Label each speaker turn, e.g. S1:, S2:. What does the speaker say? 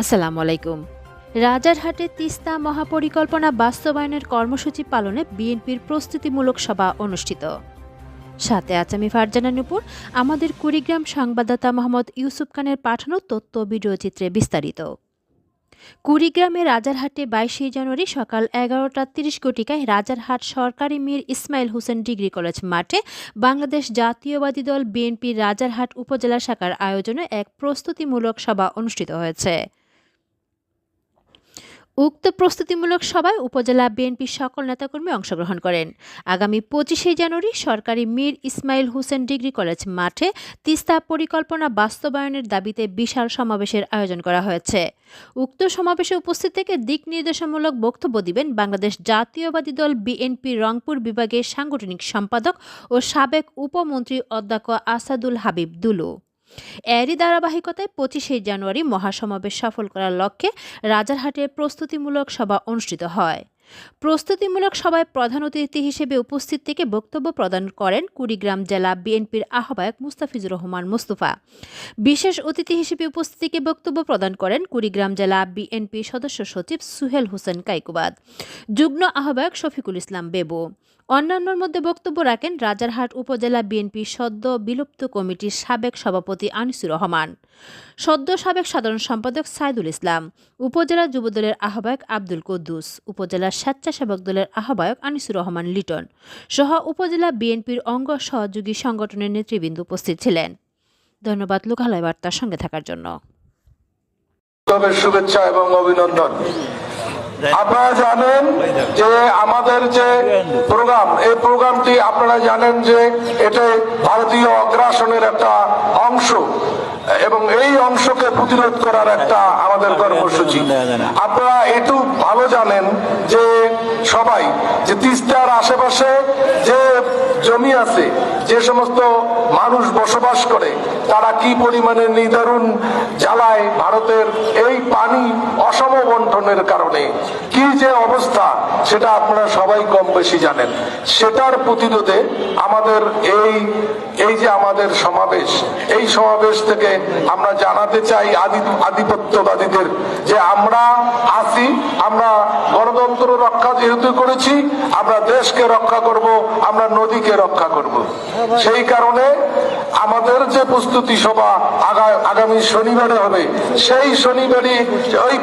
S1: আসসালামু আলাইকুম। রাজারহাটে তিস্তা মহাপরিকল্পনা বাস্তবায়নের কর্মসূচি পালনে বিএনপির প্রস্তুতিমূলক সভা অনুষ্ঠিত। সাথে আচামি ফারজানা নুপুর। আমাদের কুড়িগ্রাম সংবাদদাতা মোহাম্মদ ইউসুফ খানের পাঠানো তথ্য ভিডিও চিত্রে বিস্তারিত। কুড়িগ্রামে রাজারহাটে বাইশে জানুয়ারি সকাল এগারোটা তিরিশ কোটিকায় রাজারহাট সরকারি মীর ইসমাইল হোসেন ডিগ্রি কলেজ মাঠে বাংলাদেশ জাতীয়বাদী দল বিএনপির রাজারহাট উপজেলা শাখার আয়োজনে এক প্রস্তুতিমূলক সভা অনুষ্ঠিত হয়েছে। উক্ত প্রস্তুতিমূলক সভায় উপজেলা বিএনপির সকল নেতাকর্মী অংশগ্রহণ করেন। আগামী পঁচিশে জানুয়ারি সরকারি মীর ইসমাইল হোসেন ডিগ্রি কলেজ মাঠে তিস্তা পরিকল্পনা বাস্তবায়নের দাবিতে বিশাল সমাবেশের আয়োজন করা হয়েছে। উক্ত সমাবেশে উপস্থিত থেকে দিক নির্দেশমূলক বক্তব্য দিবেন বাংলাদেশ জাতীয়বাদী দল বিএনপি রংপুর বিভাগের সাংগঠনিক সম্পাদক ও সাবেক উপমন্ত্রী অধ্যক্ষ আসাদুল হাবিব দুলু। এরই ধারাবাহিকতায় পঁচিশে জানুয়ারি মহাসমাবেশ সফল করার লক্ষ্যে রাজারহাটে প্রস্তুতিমূলক সভা অনুষ্ঠিত হয়। প্রস্তুতিমূলক সভায় প্রধান অতিথি হিসেবে উপস্থিত থেকে বক্তব্য প্রদান করেন কুড়িগ্রাম জেলা বিএনপির আহ্বায়ক মুস্তাফিজুর রহমান মুস্তফা। বিশেষ অতিথি হিসেবে উপস্থিত থেকে বক্তব্য প্রদান করেন কুড়িগ্রাম জেলা বিএনপি সদস্য সচিব সুহেল হোসেন কাইকুবাদ। যুগ্ম আহ্বায়ক শফিকুল ইসলাম বেবু। অন্যান্যর মধ্যে বক্তব্য রাখেন রাজারহাট উপজেলা বিএনপি সদ্য বিলুপ্ত কমিটির সাবেক সভাপতি আনিসুর রহমান, সদ্য সাবেক সাধারণ সম্পাদক সাইদুল ইসলাম, উপজেলা যুবদলের আহ্বায়ক আব্দুল কুদ্দুস, উপজেলা স্বেচ্ছাসেবক দলের আহ্বায়ক আনিসুর রহমান লিটন সহ উপজেলা বিএনপির অঙ্গ সহযোগী সংগঠনের নেতৃবৃন্দ উপস্থিত ছিলেন। ধন্যবাদ, লোকালয় বার্তার সঙ্গে থাকার জন্য।
S2: শুভেচ্ছা এবং অভিনন্দন। আপনারা জানেন যে আমাদের যে প্রোগ্রাম, এই প্রোগ্রামটি আপনারা জানেন যে এটা ভারতীয় অগ্রাসনের একটা অংশ এবং এই অংশকে প্রতিরোধ করার একটা আমাদের কর্মসূচি। আপনারা এটু ভালো জানেন যে সবাই, যে তিস্তার আশেপাশে যে জমি আছে, যে সমস্ত মানুষ বসবাস করে, তারা কি পরিমাণে নিদারুণ জ্বালায় ভারতের এই পানি অসম বন্টনের কারণে? কি যে অবস্থা, সেটা আপনারা সবাই কম বেশি জানেন। সেটার প্রতিরোধে আমাদের এই এই যে আমাদের সমাবেশ, এই সমাবেশ থেকে আমরা জানাতে চাই আদি, আধিপত্যবাদীদের যে আমরা আছি, আমরা গণতন্ত্র রক্ষা যেহেতু করেছি, আমরা দেশকে রক্ষা করব, আমরা নদীকে রক্ষা করব। সেই কারণে আমাদের যে প্রস্তুতি সভা আগা- আগামী শনিবারে হবে, সেই শনিবারই ওই